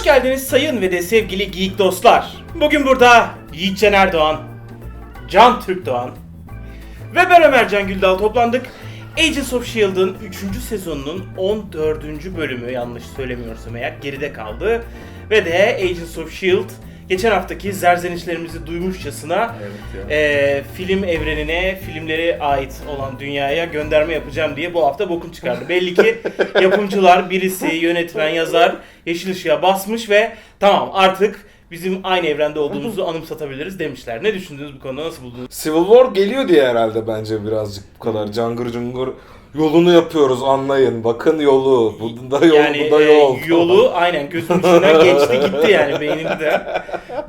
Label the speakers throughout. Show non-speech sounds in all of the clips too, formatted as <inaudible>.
Speaker 1: Hoş geldiniz sayın ve de sevgili geek dostlar. Bugün burada Yiğit Can Erdoğan, Can Türk Doğan ve ben Ömer Can Güldal toplandık. Agents of S.H.I.E.L.D'ın 3. sezonunun 14. bölümü yanlış söylemiyorsam eğer geride kaldı. Ve de Agents of S.H.I.E.L.D. geçen haftaki zerzenişlerimizi duymuşçasına
Speaker 2: Evet
Speaker 1: e, film evrenine, filmlere ait olan dünyaya gönderme yapacağım diye bu hafta bokun çıkardı. Belli ki <laughs> yapımcılar, birisi, yönetmen, yazar yeşil ışığa basmış ve tamam artık bizim aynı evrende olduğumuzu anımsatabiliriz demişler. Ne düşündünüz bu konuda? Nasıl buldunuz?
Speaker 2: Civil War geliyor diye herhalde bence birazcık bu kadar cangır cungur yolunu yapıyoruz anlayın. Bakın yolu. Bunda yol,
Speaker 1: yani
Speaker 2: bunda
Speaker 1: e,
Speaker 2: yol.
Speaker 1: yolu aynen gözümün içinden geçti gitti yani beynimde.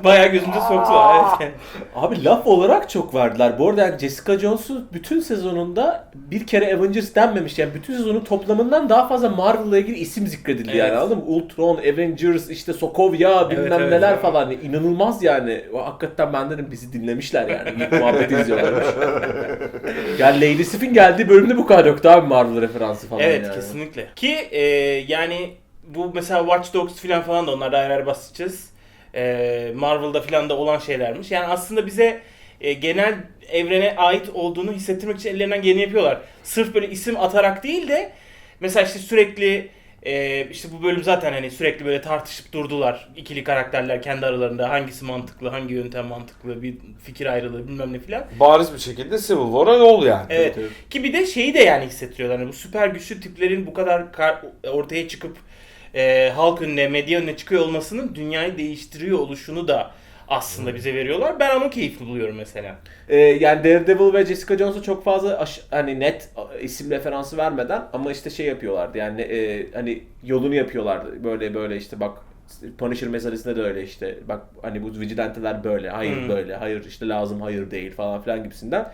Speaker 1: Bayağı gözümde soktu. Evet.
Speaker 3: Abi laf olarak çok verdiler. Bu arada yani Jessica Jones'un bütün sezonunda bir kere Avengers denmemiş. Yani bütün sezonun toplamından daha fazla Marvel'la ilgili isim zikredildi
Speaker 1: Evet.
Speaker 3: yani anladın mı? Ultron, Avengers, işte Sokovia bilmem
Speaker 1: Evet, evet,
Speaker 3: neler
Speaker 1: evet.
Speaker 3: falan. İnanılmaz yani. Hakikaten ben dedim bizi dinlemişler yani. İlk muhabbeti izliyorlarmış. <laughs> yani Lady Sif'in geldiği bölümde bu kadar yoktu abi Marvel referansı falan
Speaker 1: Evet
Speaker 3: yani.
Speaker 1: kesinlikle. Ki e, yani bu mesela Watch Dogs falan falan da onlarda ayrı ayrı basacağız. E, Marvel'da falan da olan şeylermiş. Yani aslında bize e, genel evrene ait olduğunu hissettirmek için ellerinden geleni yapıyorlar. Sırf böyle isim atarak değil de mesela işte sürekli e, işte bu bölüm zaten hani sürekli böyle tartışıp durdular. İkili karakterler kendi aralarında hangisi mantıklı, hangi yöntem mantıklı, bir fikir ayrılığı bilmem ne filan.
Speaker 2: Bariz bir şekilde Civil War'a yol yani.
Speaker 1: Evet. Ki bir de şeyi de yani hissettiriyorlar. Hani bu süper güçlü tiplerin bu kadar ortaya çıkıp e, halk önüne, medya önüne çıkıyor olmasının dünyayı değiştiriyor oluşunu da aslında bize veriyorlar. Ben onu keyifli buluyorum mesela.
Speaker 3: Ee, yani Daredevil ve Jessica Jones'a çok fazla aş- hani net isim referansı vermeden ama işte şey yapıyorlardı yani e, hani yolunu yapıyorlardı böyle böyle işte bak Punisher meselesinde de öyle işte bak hani bu vigilanteler böyle hayır
Speaker 1: Hmm.
Speaker 3: böyle hayır işte lazım hayır değil falan filan gibisinden.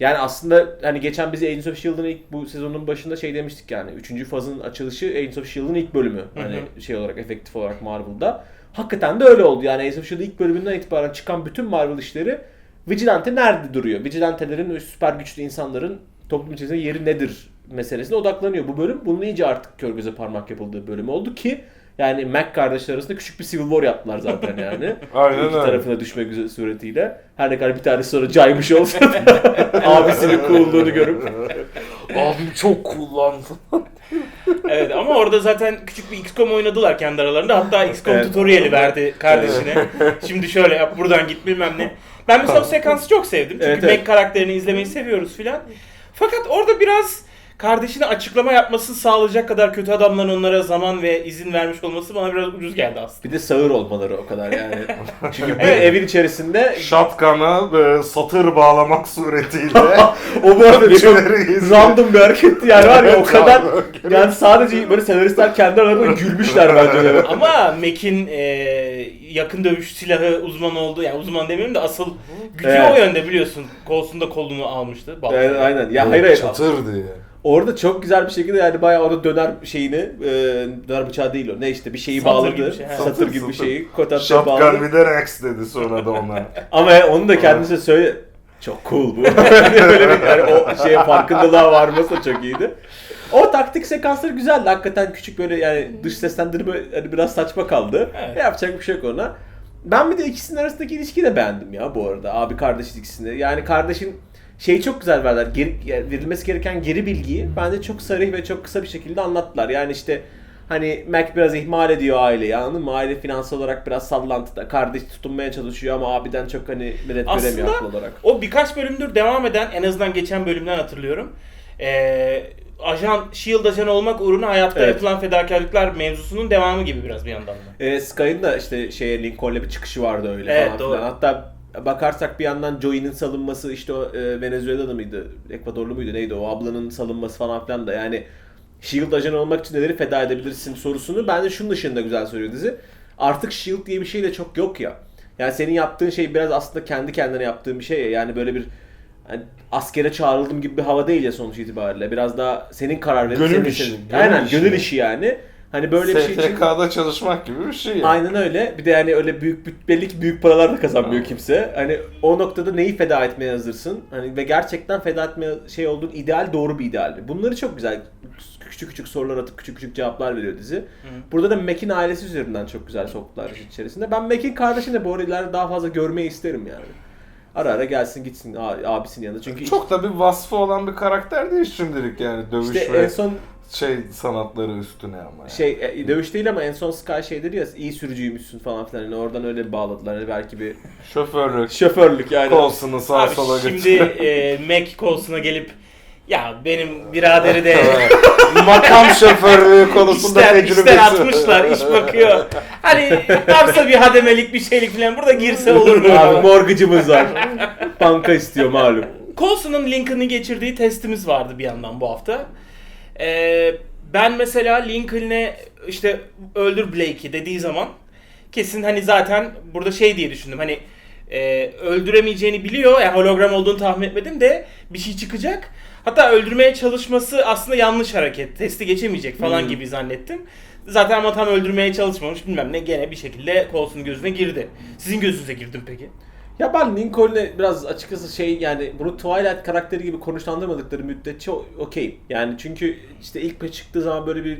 Speaker 3: Yani aslında hani geçen bize Agents of S.H.I.E.L.D'ın ilk bu sezonun başında şey demiştik yani 3. fazın açılışı Agents of S.H.I.E.L.'ın ilk bölümü. Hani şey olarak efektif olarak Marvel'da. Hakikaten de öyle oldu yani Agents of S.H.I.E.L.D. ilk bölümünden itibaren çıkan bütün Marvel işleri Vigilante nerede duruyor? Vigilantelerin, o süper güçlü insanların toplum içerisinde yeri nedir meselesine odaklanıyor. Bu bölüm bunun iyice artık kör göze parmak yapıldığı bölüm oldu ki yani Mac kardeşler arasında küçük bir Civil War yaptılar zaten yani. <laughs>
Speaker 2: Aynen
Speaker 3: İki
Speaker 2: öyle.
Speaker 3: tarafına düşmek üzere suretiyle. Her ne kadar bir tanesi sonra caymış olsa da <laughs> abisinin coolluğunu görüp. <laughs>
Speaker 2: Abim çok kullandı.
Speaker 1: Evet ama orada zaten küçük bir XCOM oynadılar kendi aralarında. Hatta XCOM
Speaker 3: Evet.
Speaker 1: tutorial'i verdi kardeşine. Şimdi şöyle yap buradan git bilmem ne. Ben mesela o sekansı çok sevdim. Çünkü
Speaker 3: Evet,
Speaker 1: Mac
Speaker 3: evet.
Speaker 1: karakterini izlemeyi seviyoruz filan. Fakat orada biraz kardeşine açıklama yapmasını sağlayacak kadar kötü adamların onlara zaman ve izin vermiş olması bana biraz ucuz geldi aslında.
Speaker 3: Bir de sağır olmaları o kadar yani. <laughs> Çünkü bir
Speaker 1: Evet.
Speaker 3: evin içerisinde
Speaker 2: Shotgun'a böyle satır bağlamak suretiyle <laughs>
Speaker 3: o bu arada çok random bir hareketti yani var ya o kadar yani sadece böyle senaristler kendi aralarında gülmüşler bence de. <laughs>
Speaker 1: Ama Mac'in e, yakın dövüş silahı uzman olduğu yani uzman demeyeyim de asıl gücü
Speaker 3: Evet.
Speaker 1: o yönde biliyorsun. Kolsunda kolunu almıştı.
Speaker 3: Evet, aynen. Ya hayır hayır.
Speaker 2: Çatır diye.
Speaker 3: Orada çok güzel bir şekilde yani bayağı orada döner şeyini, e, döner bıçağı değil o. Ne işte bir şeyi
Speaker 1: Satır
Speaker 3: bağladı.
Speaker 1: gibi şey.
Speaker 3: Satır gibi bir şeyi
Speaker 2: Shotgun
Speaker 3: bağladı.
Speaker 2: bir de Rex dedi sonra da ona. <laughs>
Speaker 3: Ama onu da kendisi söyle. Çok cool bu. <laughs> Böyle bir yani o şeye farkındalığa varması da çok iyiydi. O taktik sekansları güzeldi. Hakikaten küçük böyle yani dış seslendirme hani biraz saçma kaldı.
Speaker 1: Evet.
Speaker 3: Yapacak bir şey yok ona. Ben bir de ikisinin arasındaki ilişkiyi de beğendim ya bu arada. Abi kardeş ilişkisini. Yani kardeşin şeyi çok güzel verdiler. Geri, verilmesi gereken geri bilgiyi bence çok sarih ve çok kısa bir şekilde anlattılar. Yani işte hani Mac biraz ihmal ediyor aileyi anladın mı? Aile finansal olarak biraz sallantıda. Kardeş tutunmaya çalışıyor ama abiden çok hani medet
Speaker 1: Aslında-
Speaker 3: göremiyor haklı olarak.
Speaker 1: O birkaç bölümdür devam eden en azından geçen bölümden hatırlıyorum. Ee, ajan, S.H.I.E.L.D. ajanı olmak uğruna hayatta
Speaker 3: Evet.
Speaker 1: yapılan fedakarlıklar mevzusunun devamı gibi biraz bir yandan da.
Speaker 3: E, Sky'ın da işte şeye Lincoln'le bir çıkışı vardı öyle
Speaker 1: Evet,
Speaker 3: falan
Speaker 1: doğru.
Speaker 3: filan. Hatta bakarsak bir yandan Joey'nin salınması işte o e, Venezuela'da mıydı? Ekvadorlu muydu neydi o ablanın salınması falan filan da yani S.H.I.E.L.D. ajanı olmak için neleri feda edebilirsin sorusunu bence şunun dışında güzel soruyor dizi. Artık S.H.I.E.L.D. diye bir şey de çok yok ya. Yani senin yaptığın şey biraz aslında kendi kendine yaptığın bir şey ya. Yani böyle bir hani askere çağrıldım gibi bir hava değil ya sonuç itibariyle. Biraz daha senin karar verip
Speaker 2: Gönül
Speaker 3: senin
Speaker 2: işi,
Speaker 3: senin-
Speaker 2: gönül
Speaker 3: Aynen
Speaker 2: işi.
Speaker 3: gönül işi yani. Hani böyle bir şey için
Speaker 2: STK'da çalışmak gibi bir şey yani.
Speaker 3: Aynen öyle. Bir de yani öyle büyük belli ki büyük paralar da kazanmıyor kimse. Hani o noktada neyi feda etmeye hazırsın? Hani ve gerçekten feda etmeye şey olduğun ideal doğru bir ideal mi? Bunları çok güzel küçük küçük sorular atıp küçük küçük cevaplar veriyor dizi. Burada da Mac'in ailesi üzerinden çok güzel soktular içerisinde. Ben Mac'in kardeşini de bu arada daha fazla görmeyi isterim yani. Ara ara gelsin gitsin abisinin yanında. Çünkü
Speaker 2: Çok da bir vasfı olan bir karakter değil şimdilik yani dövüş
Speaker 3: işte
Speaker 2: ve
Speaker 3: en son
Speaker 2: şey sanatları üstüne ama yani.
Speaker 3: şey e, dövüş değil ama en son Sky şey dedi ya iyi sürücüymüşsün falan filan. Yani oradan öyle bağladılar. Hani belki bir
Speaker 2: Şoförlük,
Speaker 3: şoförlük yani.
Speaker 2: kolsunu sağa
Speaker 1: Abi
Speaker 2: sola
Speaker 1: şimdi
Speaker 2: götürüyor.
Speaker 1: e, Mac kolsuna gelip ya benim biraderi de.
Speaker 2: Makam şoförlüğü konusunda
Speaker 1: işler,
Speaker 2: tecrübesi.
Speaker 1: işler atmışlar, iş bakıyor. Hani varsa bir hademelik bir şeylik falan burada girse olur mu?
Speaker 3: Abi morgıcımız var. Banka istiyor malum.
Speaker 1: Coulson'un Lincoln'ı geçirdiği testimiz vardı bir yandan bu hafta. Ee, ben mesela Lincoln'e işte öldür Blake'i dediği zaman kesin hani zaten burada şey diye düşündüm hani e, öldüremeyeceğini biliyor yani hologram olduğunu tahmin etmedim de bir şey çıkacak. Hatta öldürmeye çalışması aslında yanlış hareket. Testi geçemeyecek falan
Speaker 3: Hmm.
Speaker 1: gibi zannettim. Zaten ama tam öldürmeye çalışmamış bilmem ne gene bir şekilde Coulson'un gözüne girdi. Sizin gözünüze girdim peki?
Speaker 3: Ya ben Lincoln'e biraz açıkçası şey yani bunu Twilight karakteri gibi konuşlandırmadıkları müddetçe o- okey. Yani çünkü işte ilk çıktığı zaman böyle bir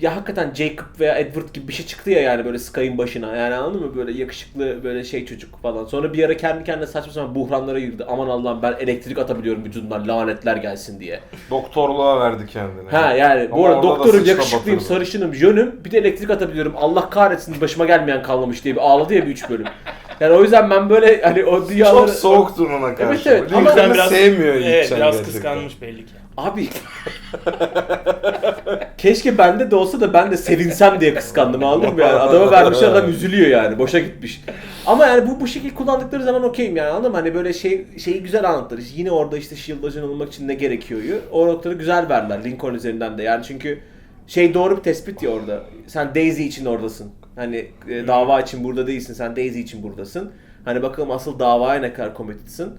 Speaker 3: ya hakikaten Jacob veya Edward gibi bir şey çıktı ya yani böyle Sky'ın başına. Yani anladın mı? Böyle yakışıklı böyle şey çocuk falan. Sonra bir ara kendi kendine saçma sapan buhranlara girdi. Aman Allah'ım ben elektrik atabiliyorum vücudumdan lanetler gelsin diye.
Speaker 2: Doktorluğa verdi kendini.
Speaker 3: Ha yani bu
Speaker 2: Ama
Speaker 3: arada
Speaker 2: orada da
Speaker 3: doktorum, yakışıklıyım,
Speaker 2: batırdı.
Speaker 3: sarışınım, jönüm bir de elektrik atabiliyorum. Allah kahretsin başıma gelmeyen kalmamış diye bir ağladı ya bir üç bölüm. <laughs> Yani o yüzden ben böyle hani o dünyaları...
Speaker 2: Çok soğuktur ona karşı.
Speaker 3: Evet, evet.
Speaker 2: Lincoln'ı
Speaker 3: Ama
Speaker 1: Sen biraz-
Speaker 2: sevmiyor
Speaker 1: Evet
Speaker 2: Yiğitcan
Speaker 1: biraz
Speaker 2: gerçekten.
Speaker 1: kıskanmış belli ki.
Speaker 3: Abi keşke bende de olsa da ben de sevinsem diye kıskandım anladın mı yani adama vermişler adam üzülüyor yani boşa gitmiş. Ama yani bu bu şekilde kullandıkları zaman okeyim yani anladın mı? Hani böyle şey şeyi güzel anlattılar. İşte yine orada işte Shield ajanı olmak için ne gerekiyor? O noktaları güzel verdiler Lincoln üzerinden de. Yani çünkü şey doğru bir tespit ya orada. Sen Daisy için oradasın. Hani e, dava için burada değilsin. Sen Daisy için buradasın. Hani bakalım asıl davaya ne kadar committed'sın.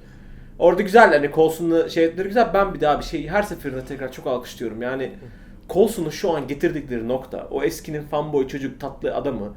Speaker 3: Orada güzel hani Coulson'la şey etleri güzel. Ben bir daha bir şey her seferinde tekrar çok alkışlıyorum. Yani Coulson'u şu an getirdikleri nokta o eskinin fanboy çocuk tatlı adamı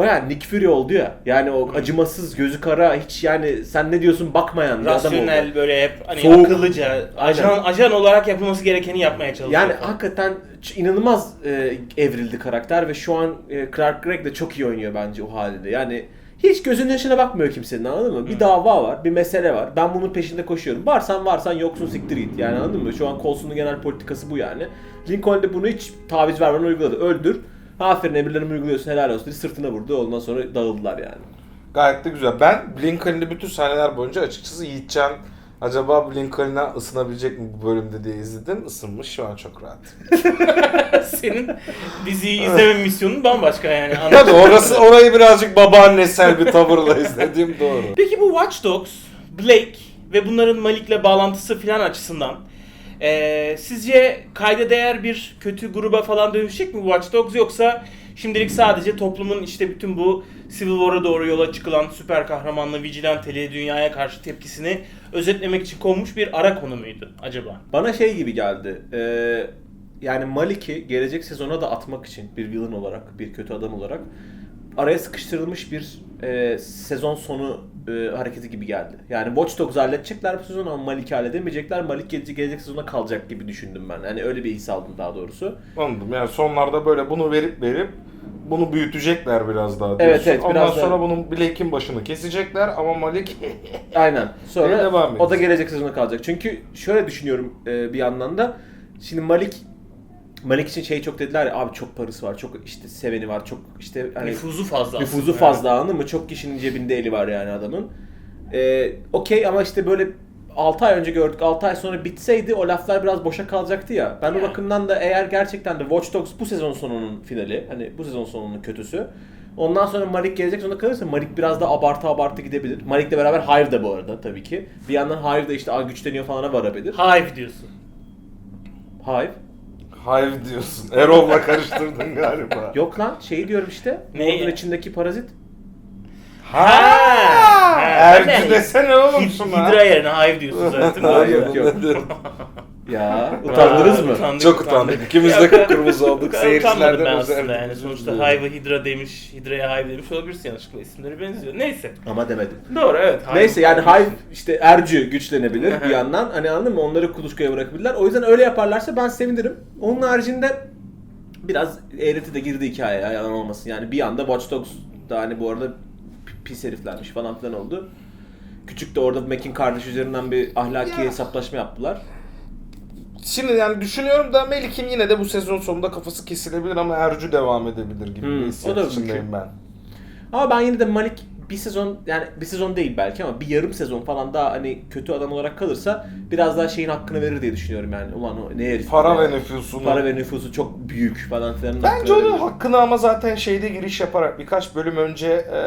Speaker 3: baya Nick Fury oldu ya. Yani o acımasız gözü kara hiç yani sen ne diyorsun bakmayan bir adam oldu.
Speaker 1: Rasyonel böyle hep hani
Speaker 3: Soğuk.
Speaker 1: akıllıca ajan, ajan olarak yapılması gerekeni yapmaya çalışıyor.
Speaker 3: Yani hakikaten ç- inanılmaz e, evrildi karakter ve şu an e, Clark Gregg de çok iyi oynuyor bence o halde. Yani hiç gözünün yaşına bakmıyor kimsenin anladın mı? Bir dava var, bir mesele var. Ben bunun peşinde koşuyorum. Varsan varsan yoksun siktir git yani anladın mı? Şu an Coulson'un genel politikası bu yani. Lincoln de bunu hiç taviz vermeden uyguladı. Öldür. Aferin emirlerimi uyguluyorsun helal olsun dedi. Sırtına vurdu. Ondan sonra dağıldılar yani.
Speaker 2: Gayet de güzel. Ben Lincoln'li bütün sahneler boyunca açıkçası Yiğitcan acaba Lincoln'a ısınabilecek mi bu bölümde diye izledim. Isınmış şu an çok rahat. <laughs>
Speaker 1: Senin diziyi izleme misyonun bambaşka yani.
Speaker 2: Tabii orası orayı birazcık babaannesel bir tavırla izlediğim doğru.
Speaker 1: Peki bu Watch Dogs, Blake ve bunların Malik'le bağlantısı filan açısından eee, sizce kayda değer bir kötü gruba falan dönüşecek mi bu Watch Dogs yoksa şimdilik sadece toplumun işte bütün bu Civil War'a doğru yola çıkılan süper kahramanlı vigilanteli dünyaya karşı tepkisini özetlemek için konmuş bir ara konu muydu acaba?
Speaker 3: Bana şey gibi geldi. Ee, yani Malik'i gelecek sezona da atmak için bir villain olarak, bir kötü adam olarak araya sıkıştırılmış bir e, sezon sonu e, hareketi gibi geldi. Yani Watch Dogs halledecekler bu sezon ama Malik'i halledemeyecekler. Malik gelecek, gelecek sezona kalacak gibi düşündüm ben. Yani öyle bir his aldım daha doğrusu.
Speaker 2: Anladım. Yani sonlarda böyle bunu verip verip bunu büyütecekler biraz daha diyorsun.
Speaker 3: Evet, evet,
Speaker 2: Ondan
Speaker 3: biraz daha-
Speaker 2: sonra bunun Blake'in başını kesecekler ama Malik <laughs>
Speaker 3: Aynen. Sonra
Speaker 2: devam
Speaker 3: o da gelecek sezona kalacak. Çünkü şöyle düşünüyorum e, bir yandan da. Şimdi Malik Malik için şey çok dediler ya abi çok parası var, çok işte seveni var, çok işte hani
Speaker 1: Nüfuzu fazla
Speaker 3: nüfuzu
Speaker 1: aslında.
Speaker 3: fazla anladın mı? Çok kişinin cebinde eli var yani adamın. Ee, Okey ama işte böyle 6 ay önce gördük. 6 ay sonra bitseydi o laflar biraz boşa kalacaktı ya. Ben o
Speaker 1: Yani.
Speaker 3: bakımdan da eğer gerçekten de Watch Dogs bu sezon sonunun finali. Hani bu sezon sonunun kötüsü. Ondan sonra Malik gelecek zorunda kalırsa Malik biraz da abartı abartı gidebilir. Malik'le beraber Hive de bu arada tabii ki. Bir yandan Hive de işte "Aa, güçleniyor falana varabilir.
Speaker 1: Hive diyorsun.
Speaker 3: Hive.
Speaker 2: Hive diyorsun. Erol'la karıştırdın galiba. <laughs>
Speaker 3: Yok lan şey diyorum işte.
Speaker 1: Neyi?
Speaker 3: Onun içindeki parazit.
Speaker 2: Ha!
Speaker 1: Ha, ben de-
Speaker 2: Ercü desene oğlum
Speaker 1: Hid-
Speaker 2: şuna.
Speaker 1: Hidra yerine Hive diyorsun zaten. <laughs>
Speaker 3: Ha,
Speaker 1: Doğru.
Speaker 3: yok, yok. Ya <laughs> utandınız mı?
Speaker 1: Utandık,
Speaker 2: Çok utandık. İkimiz de kıpkırmızı olduk. <laughs>
Speaker 1: Ben utanmadım
Speaker 2: Seyircilerden
Speaker 1: ben aslında yani. Sonuçta. Hive'a Hydra demiş, Hydra'ya Hive demiş olabilirsin yanlışlıkla isimleri benziyor. Neyse.
Speaker 3: Ama demedim.
Speaker 1: Doğru evet. Hive-
Speaker 3: Neyse yani Hive işte Ercü güçlenebilir bir yandan. Hani anladın mı? Onları kuluçkaya bırakabilirler. O yüzden öyle yaparlarsa ben sevinirim. Onun haricinde biraz eğreti de girdi hikayeye ya, yalan olmasın. Yani bir anda Watch Dogs da hani bu arada p- pis heriflermiş falan filan oldu. Küçük de orada Mac'in kardeş üzerinden bir ahlaki
Speaker 2: Ya.
Speaker 3: hesaplaşma yaptılar.
Speaker 2: Şimdi yani düşünüyorum da Melik'in yine de bu sezon sonunda kafası kesilebilir ama Ercü devam edebilir gibi
Speaker 3: Hmm,
Speaker 2: bir hissiyat içindeyim ben.
Speaker 3: Ama ben yine de Malik bir sezon yani bir sezon değil belki ama bir yarım sezon falan daha hani kötü adam olarak kalırsa biraz daha şeyin hakkını verir diye düşünüyorum yani. Ulan o ne herif.
Speaker 2: Para ve nüfusunu.
Speaker 3: Para ve nüfusu çok büyük falan filan.
Speaker 2: Bence onun
Speaker 3: verir.
Speaker 2: hakkını ama zaten şeyde giriş yaparak birkaç bölüm önce e,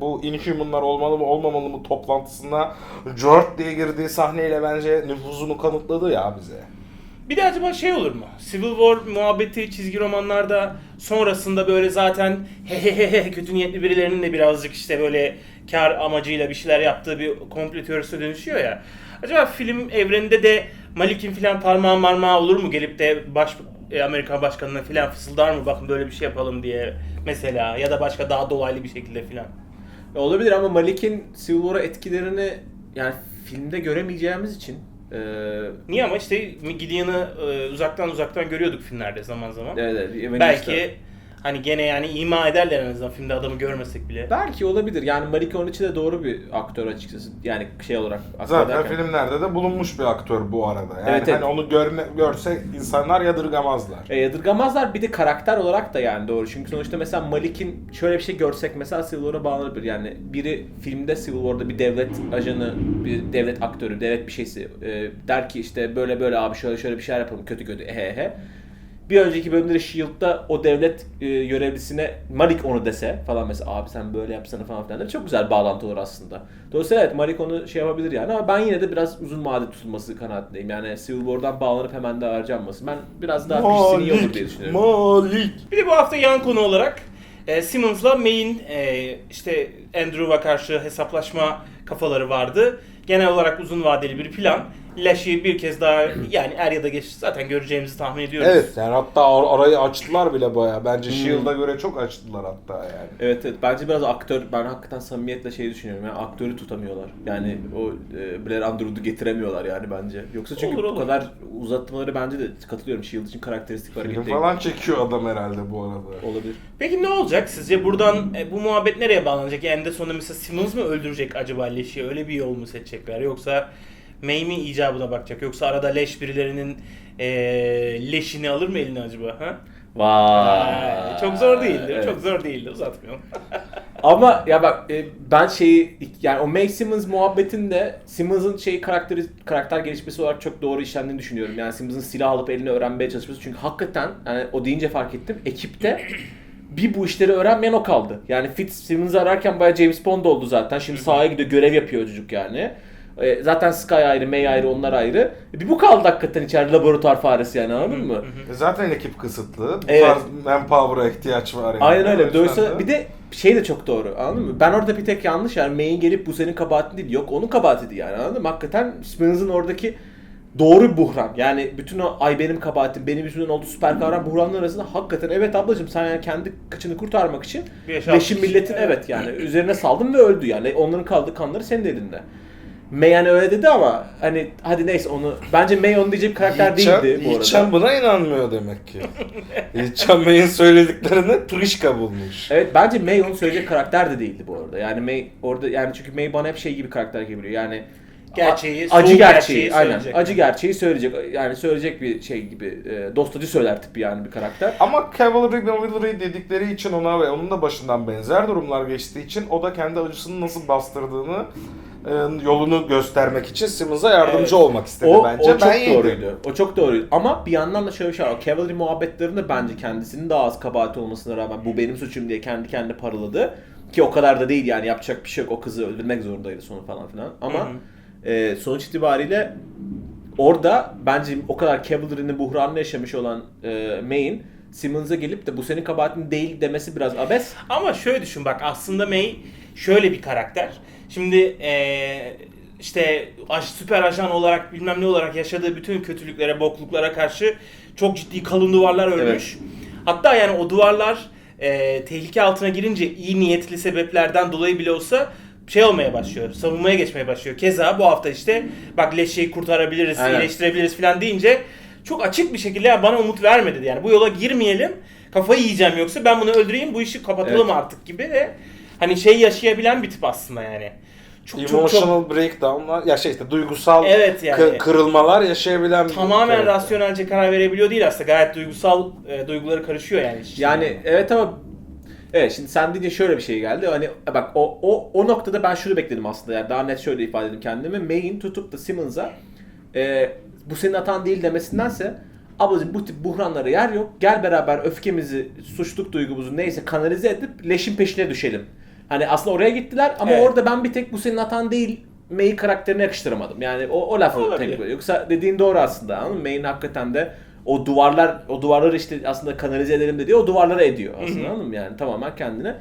Speaker 2: bu Inhuman'lar olmalı mı olmamalı mı toplantısına Jort diye girdiği sahneyle bence nüfuzunu kanıtladı ya bize.
Speaker 1: Bir de acaba şey olur mu? Civil War muhabbeti çizgi romanlarda sonrasında böyle zaten hehehehe kötü niyetli birilerinin de birazcık işte böyle kar amacıyla bir şeyler yaptığı bir komplo teorisine dönüşüyor ya. Acaba film evreninde de Malik'in filan parmağı marmağı olur mu? Gelip de baş e, Amerikan başkanına filan fısıldar mı? Bakın böyle bir şey yapalım diye mesela ya da başka daha dolaylı bir şekilde filan.
Speaker 3: Olabilir ama Malik'in Civil War'a etkilerini yani filmde göremeyeceğimiz için e,
Speaker 1: Niye ama işte Gideon'ı e, uzaktan uzaktan görüyorduk filmlerde zaman zaman.
Speaker 3: evet, evet,
Speaker 1: Belki hani gene yani ima ederler en azından filmde adamı görmesek bile.
Speaker 3: Belki olabilir. Yani Malik onun için de doğru bir aktör açıkçası. Yani şey olarak aktör
Speaker 2: Zaten
Speaker 3: derken-
Speaker 2: filmlerde de bulunmuş bir aktör bu arada. Yani
Speaker 3: Evet, evet.
Speaker 2: hani onu görme, görse insanlar yadırgamazlar.
Speaker 3: E, yadırgamazlar bir de karakter olarak da yani doğru. Çünkü sonuçta mesela Malik'in şöyle bir şey görsek mesela Civil War'a bağlanabilir. Yani biri filmde Civil War'da bir devlet ajanı, bir devlet aktörü, devlet bir şeysi e, der ki işte böyle böyle abi şöyle şöyle bir şeyler yapalım kötü kötü he he. Bir önceki bölümde de S.H.I.E.L.D'da o devlet e, görevlisine Malik onu dese falan mesela abi sen böyle yapsana falan filan der. Çok güzel bağlantı olur aslında. Dolayısıyla evet Malik onu şey yapabilir yani ama ben yine de biraz uzun vade tutulması kanaatindeyim. Yani Civil War'dan bağlanıp hemen de harcanmasın. Ben biraz daha pişsin iyi olur diye düşünüyorum.
Speaker 2: Malik.
Speaker 1: Bir de bu hafta yan konu olarak e, Simmons'la May'in e, işte Andrew'a karşı hesaplaşma kafaları vardı. Genel olarak uzun vadeli bir plan. Lash'i bir kez daha yani er ya da geç zaten göreceğimizi tahmin ediyoruz.
Speaker 2: Evet yani hatta ar- arayı açtılar bile baya. Bence
Speaker 3: Hmm.
Speaker 2: Shield'a göre çok açtılar hatta yani.
Speaker 3: Evet evet bence biraz aktör ben hakikaten samimiyetle şey düşünüyorum yani aktörü tutamıyorlar. Yani o e, Blair Underwood'u getiremiyorlar yani bence. Yoksa çünkü
Speaker 1: Olur,
Speaker 3: bu
Speaker 1: olur.
Speaker 3: kadar uzatmaları bence de katılıyorum. Shield için karakteristik bir
Speaker 2: Film
Speaker 3: hareket değil.
Speaker 2: falan çekiyor adam herhalde bu arada.
Speaker 3: Olabilir.
Speaker 1: Peki ne olacak sizce? Buradan e, bu muhabbet nereye bağlanacak? Yani de sonunda mesela Simmons mı öldürecek acaba Leş'i? Öyle bir yol mu seçecekler? Yoksa May mi icabına bakacak? Yoksa arada Leş birilerinin e, leşini alır mı eline acaba? Ha?
Speaker 3: Vay.
Speaker 1: Çok zor değildi.
Speaker 3: Evet.
Speaker 1: Çok zor değildi. Uzatmayalım. <laughs>
Speaker 3: Ama ya bak e, ben şeyi yani o May Simmons muhabbetinde Simmons'ın şey karakteri karakter gelişmesi olarak çok doğru işlendiğini düşünüyorum. Yani Simmons'ın silah alıp eline öğrenmeye çalışması çünkü hakikaten yani o deyince fark ettim ekipte <clears throat> bir bu işleri öğrenmeyen o kaldı. Yani Fitzsimmons'ı ararken bayağı James Bond oldu zaten. Şimdi sahaya gidiyor görev yapıyor çocuk yani. E, zaten Sky ayrı, May ayrı, onlar ayrı. E, Bir bu kaldı hakikaten içeride laboratuvar faresi yani anladın mı?
Speaker 2: E Zaten ekip kısıtlı. Bu
Speaker 3: Evet.
Speaker 2: tarz manpower'a ihtiyaç var yani.
Speaker 3: Aynen
Speaker 2: O
Speaker 3: öyle.
Speaker 2: yüzden
Speaker 3: Dolayısıyla bir de şey de çok doğru anladın mı? Ben orada bir tek yanlış yani May'in gelip bu senin kabahatin değil. Yok onun kabahatiydi yani anladın mı? Hakikaten Spinners'ın oradaki doğru bir buhran. Yani bütün o ay benim kabahatim, benim yüzümden oldu süper kahraman buhranlar arasında hakikaten evet ablacığım sen yani kendi kıçını kurtarmak için
Speaker 1: Bir yaşam-
Speaker 3: leşin milletin evet yani <laughs> üzerine saldın ve öldü yani. Onların kaldığı kanları senin de elinde. May yani öyle dedi ama hani hadi neyse onu bence May onu diyecek bir karakter
Speaker 2: Yiğitcan-
Speaker 3: değildi bu arada.
Speaker 2: Yiğitcan buna inanmıyor demek ki. Yiğitcan Bey'in söylediklerini tırışka bulmuş.
Speaker 3: Evet bence May onu söyleyecek karakter de değildi bu arada. Yani May orada yani çünkü May bana hep şey gibi karakter gibi geliyor. Yani
Speaker 1: Gerçeği,
Speaker 3: a- acı
Speaker 1: soğuk
Speaker 3: gerçeği,
Speaker 1: gerçeği
Speaker 3: aynen.
Speaker 1: söyleyecek.
Speaker 3: Acı gerçeği söyleyecek. Yani söyleyecek bir şey gibi e, dostacı söyler tipi yani bir karakter.
Speaker 2: Ama Cavalry Cavalry dedikleri için ona ve onun da başından benzer durumlar geçtiği için o da kendi acısını nasıl bastırdığını yolunu göstermek için Simmons'a yardımcı
Speaker 1: Evet.
Speaker 2: olmak istedi
Speaker 3: O,
Speaker 2: bence.
Speaker 3: o çok
Speaker 2: ben yedim.
Speaker 3: doğruydu. O çok doğruydu. Ama bir yandan da şöyle bir şey var. Cavalry muhabbetlerinde bence kendisinin daha az kabahati olmasına rağmen bu benim suçum diye kendi kendine paraladı. Ki o kadar da değil yani yapacak bir şey yok. O kızı öldürmek zorundaydı sonu falan filan. Ama e, sonuç itibariyle orada bence o kadar Cavalry'nin buhranını yaşamış olan e, May'in Simmons'a gelip de bu senin kabahatin değil demesi biraz abes.
Speaker 1: Ama şöyle düşün bak aslında May şöyle bir karakter. Şimdi eee işte süper ajan olarak bilmem ne olarak yaşadığı bütün kötülüklere, bokluklara karşı çok ciddi kalın duvarlar örmüş. Hatta yani o duvarlar e, tehlike altına girince iyi niyetli sebeplerden dolayı bile olsa şey olmaya başlıyor. Savunmaya geçmeye başlıyor. Keza bu hafta işte bak Leşe'yi kurtarabiliriz,
Speaker 3: Aynen.
Speaker 1: iyileştirebiliriz falan deyince çok açık bir şekilde "Ya bana umut vermedi dedi. Yani bu yola girmeyelim. Kafayı yiyeceğim yoksa ben bunu öldüreyim bu işi kapatalım
Speaker 3: Evet.
Speaker 1: artık gibi de hani şey yaşayabilen bir tip aslında yani. Çok çok çok
Speaker 2: Emotional breakdown'lar ya şey işte duygusal
Speaker 1: Evet yani.
Speaker 2: kı- kırılmalar yaşayabilen bir
Speaker 1: tamamen
Speaker 2: karakter.
Speaker 1: rasyonelce karar verebiliyor değil aslında. Gayet duygusal e, duyguları karışıyor yani.
Speaker 3: Yani evet ama Evet şimdi sen deyince şöyle bir şey geldi. Hani bak o o o noktada ben şunu bekledim aslında. Yani daha net şöyle ifade edeyim kendimi. May'in tutup da Simmons'a e, bu senin hatan değil demesindense ablacığım bu tip buhranlara yer yok. Gel beraber öfkemizi, suçluk duygumuzu neyse kanalize edip leşin peşine düşelim. Hani aslında oraya gittiler ama
Speaker 1: Evet.
Speaker 3: orada ben bir tek bu senin hatan değil May karakterine yakıştıramadım. Yani o, o lafı
Speaker 1: Olabilir.
Speaker 3: tek Yoksa dediğin doğru aslında anladın mı? May'in hakikaten de o duvarlar, o duvarları işte aslında kanalize edelim dediği o duvarlara ediyor aslında anladın mı? Yani tamamen kendine.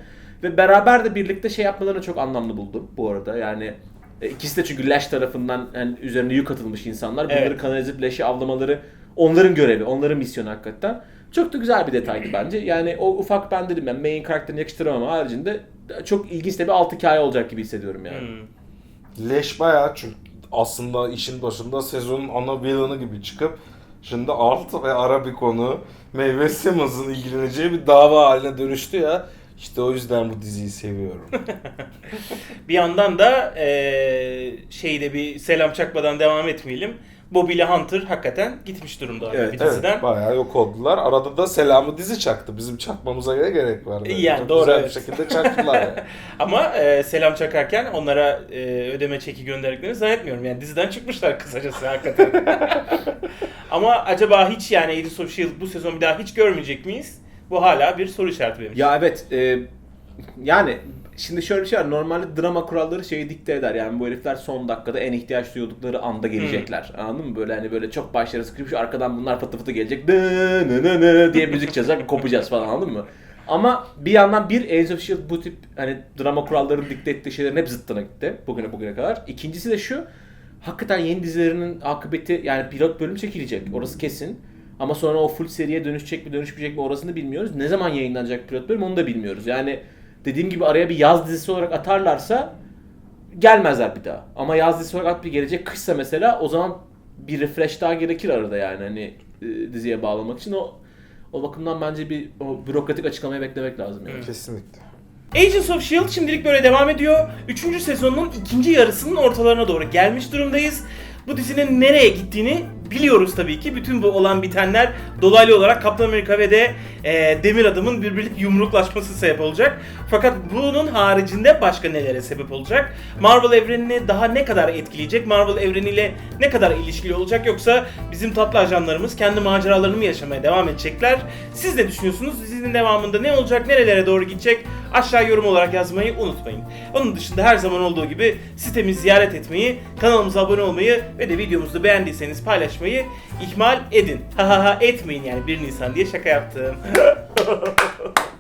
Speaker 3: Ve beraber de birlikte şey yapmalarını çok anlamlı buldum bu arada. Yani e, ikisi de çünkü Lash tarafından yani üzerine yük atılmış insanlar. Bunları
Speaker 1: Evet.
Speaker 3: kanalize edip Lash'i avlamaları onların görevi, onların misyonu hakikaten. Çok da güzel bir detaydı bence. Yani o ufak ben dedim ben main karakterini yakıştıramam ama haricinde çok ilginç de bir alt hikaye olacak gibi hissediyorum yani.
Speaker 1: Hmm.
Speaker 2: Leş bayağı çünkü aslında işin başında sezonun ana villain'ı gibi çıkıp şimdi alt ve ara bir konu Meyve Simmons'ın ilgileneceği bir dava haline dönüştü ya. İşte o yüzden bu diziyi seviyorum. <laughs>
Speaker 1: Bir yandan da e, şeyde bir selam çakmadan devam etmeyelim. Bobby ile Hunter hakikaten gitmiş durumda
Speaker 3: Evet,
Speaker 1: bir diziden.
Speaker 2: evet, bayağı yok oldular. Arada da selamı dizi çaktı. Bizim çakmamıza ne gerek var?
Speaker 1: Yani
Speaker 2: Çok
Speaker 1: doğru,
Speaker 2: güzel
Speaker 1: evet.
Speaker 2: bir şekilde çaktılar yani. <laughs>
Speaker 1: Ama e, selam çakarken onlara e, ödeme çeki gönderdiklerini zannetmiyorum. Yani diziden çıkmışlar kısacası hakikaten. <laughs> Ama acaba hiç yani Agents of S.H.I.E.L.D. bu sezon bir daha hiç görmeyecek miyiz? Bu hala bir soru işareti benim için.
Speaker 3: Ya evet e, yani şimdi şöyle bir şey var. Normalde drama kuralları şeyi dikte eder. Yani bu herifler son dakikada en ihtiyaç duydukları anda gelecekler. Anladın mı? Böyle hani böyle çok başları sıkışmış arkadan bunlar fıtı fıtı gelecek. Dı nı nı nı diye müzik çalacak kopacağız falan anladın mı? Ama bir yandan bir Agents of S.H.I.E.L.D. bu tip hani drama kurallarının dikte ettiği şeylerin hep zıttına gitti. Bugüne bugüne kadar. İkincisi de şu. Hakikaten yeni dizilerinin akıbeti yani pilot bölüm çekilecek. Orası kesin. Ama sonra o full seriye dönüşecek mi dönüşmeyecek mi orasını bilmiyoruz. Ne zaman yayınlanacak pilot bölüm onu da bilmiyoruz. Yani dediğim gibi araya bir yaz dizisi olarak atarlarsa gelmezler bir daha. Ama yaz dizisi olarak at bir gelecek kışsa mesela o zaman bir refresh daha gerekir arada yani hani e, diziye bağlamak için o o bakımdan bence bir o bürokratik açıklamayı beklemek lazım yani.
Speaker 2: Kesinlikle.
Speaker 1: Agents of S.H.I.E.L.D. şimdilik böyle devam ediyor. Üçüncü sezonun ikinci yarısının ortalarına doğru gelmiş durumdayız. Bu dizinin nereye gittiğini biliyoruz tabii ki. Bütün bu olan bitenler dolaylı olarak Kaptan Amerika ve de e, Demir Adam'ın birbirlik yumruklaşması sebep olacak. Fakat bunun haricinde başka nelere sebep olacak? Marvel evrenini daha ne kadar etkileyecek? Marvel evreniyle ne kadar ilişkili olacak? Yoksa bizim tatlı ajanlarımız kendi maceralarını mı yaşamaya devam edecekler? Siz ne düşünüyorsunuz? Dizinin devamında ne olacak? Nerelere doğru gidecek? Aşağı yorum olarak yazmayı unutmayın. Onun dışında her zaman olduğu gibi sitemizi ziyaret etmeyi, kanalımıza abone olmayı ve de videomuzu beğendiyseniz paylaşmayı ihmal edin. Ha ha ha etmeyin yani 1 Nisan diye şaka yaptım. <laughs>